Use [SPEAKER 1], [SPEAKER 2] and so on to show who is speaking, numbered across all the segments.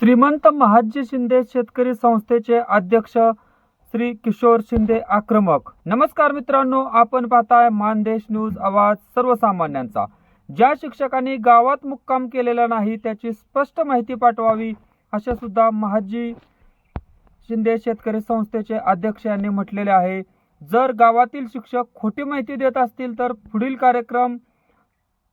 [SPEAKER 1] श्रीमंत महाजी शिंदे शेतकरी संस्थेचे अध्यक्ष श्री किशोर शिंदे आक्रमक. नमस्कार मित्रांनो आपण पाहताय मानदेश न्यूज आवाज सर्वसामान्यांचा. ज्या शिक्षकांनी गावात मुक्काम केलेला नाही त्याची स्पष्ट माहिती पाठवावी असे सुद्धा महाजी शिंदे शेतकरी संस्थेचे अध्यक्ष यांनी म्हटलेले आहे. जर गावातील शिक्षक खोटी माहिती देत असतील तर पुढील कार्यक्रम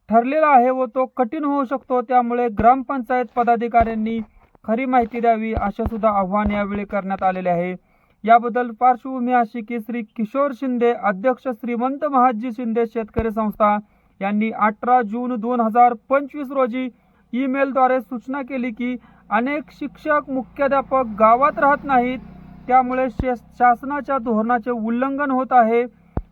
[SPEAKER 1] ठरलेला आहे व तो कठीण होऊ शकतो. त्यामुळे ग्रामपंचायत पदाधिकाऱ्यांनी खरी माहिती द्यावी असे सुद्धा आव्हान यावेळी करण्यात आलेले आहे. याबद्दल पार्श्वभूमी अशी की श्री किशोर शिंदे अध्यक्ष श्रीमंत महाजी शिंदे शेतकरी संस्था यांनी अठरा जून दोन हजार पंचवीस रोजी ईमेलद्वारे सूचना केली की अनेक शिक्षक मुख्याध्यापक गावात राहत नाहीत. त्यामुळे शे शासनाच्या धोरणाचे उल्लंघन होत आहे.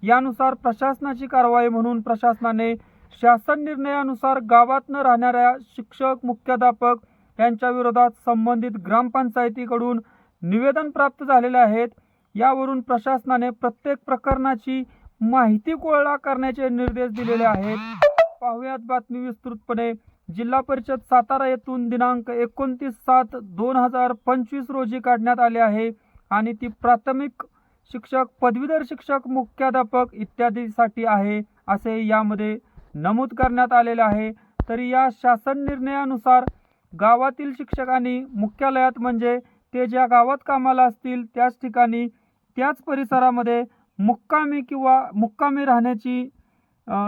[SPEAKER 1] यानुसार प्रशासनाची कारवाई म्हणून प्रशासनाने शासन निर्णयानुसार गावात न राहणाऱ्या शिक्षक मुख्याध्यापक यांच्या विरोधात संबंधित ग्रामपंचायतीकडून निवेदन प्राप्त झालेले आहेत. यावरून प्रशासनाने प्रत्येक प्रकरणाची माहिती गोळा करण्याचे निर्देश दिलेले आहेत. पाहुयात बातमी विस्तृतपणे. जिल्हा परिषद सातारा येथून दिनांक एकोणतीस सात दोन हजार पंचवीस रोजी काढण्यात आले आहे आणि ती प्राथमिक शिक्षक पदवीधर शिक्षक मुख्याध्यापक इत्यादीसाठी आहे असे यामध्ये नमूद करण्यात आलेले आहे. तरी या शासन निर्णयानुसार गावातील शिक्षकांनी मुख्यालयात म्हणजे ते ज्या गावात कामाला असतील त्याच ठिकाणी त्याच परिसरामध्ये मुक्कामी किंवा मुक्कामी राहण्याची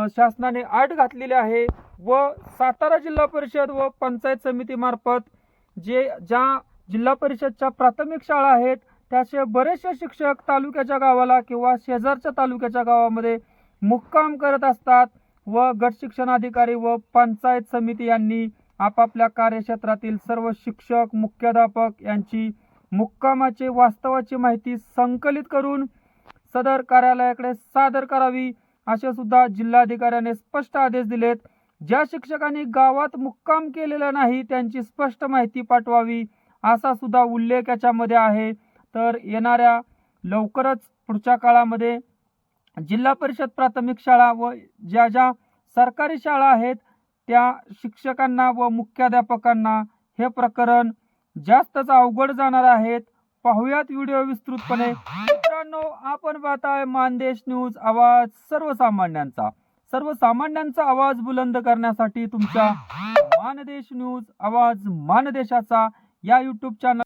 [SPEAKER 1] शासनाने आट घातलेली आहे व सातारा जिल्हा परिषद व पंचायत समितीमार्फत जे ज्या जिल्हा परिषदच्या प्राथमिक शाळा आहेत त्याचे बरेचसे शिक्षक तालुक्याच्या गावाला किंवा शेजारच्या तालुक्याच्या गावामध्ये मुक्काम करत असतात व गट शिक्षणाधिकारी व पंचायत समिती यांनी आपापल्या कार्यक्षेत्रातील सर्व शिक्षक मुख्याध्यापक यांची मुक्कामाची वास्तवाची माहिती संकलित करून सदर कार्यालयाकडे सादर करावी असे सुद्धा जिल्हाधिकाऱ्याने स्पष्ट आदेश दिलेत. ज्या शिक्षकांनी गावात मुक्काम केलेला नाही त्यांची स्पष्ट माहिती पाठवावी असा सुद्धा उल्लेख याच्यामध्ये आहे. तर येणाऱ्या लवकरच पुढच्या काळामध्ये जिल्हा परिषद प्राथमिक शाळा व ज्या ज्या सरकारी शाळा आहेत त्या शिक्षकांना व मुख्याध्यापकांना हे प्रकरण जास्तच अवघड जाणार आहेत. पाहुयात व्हिडिओ विस्तृतपणे. मित्रांनो आपण पाहताय मानदेश न्यूज आवाज सर्वसामान्यांचा. सर्वसामान्यांचा आवाज बुलंद करण्यासाठी तुमच्या मानदेश न्यूज आवाज मानदेशाचा या यूट्यूब चॅनल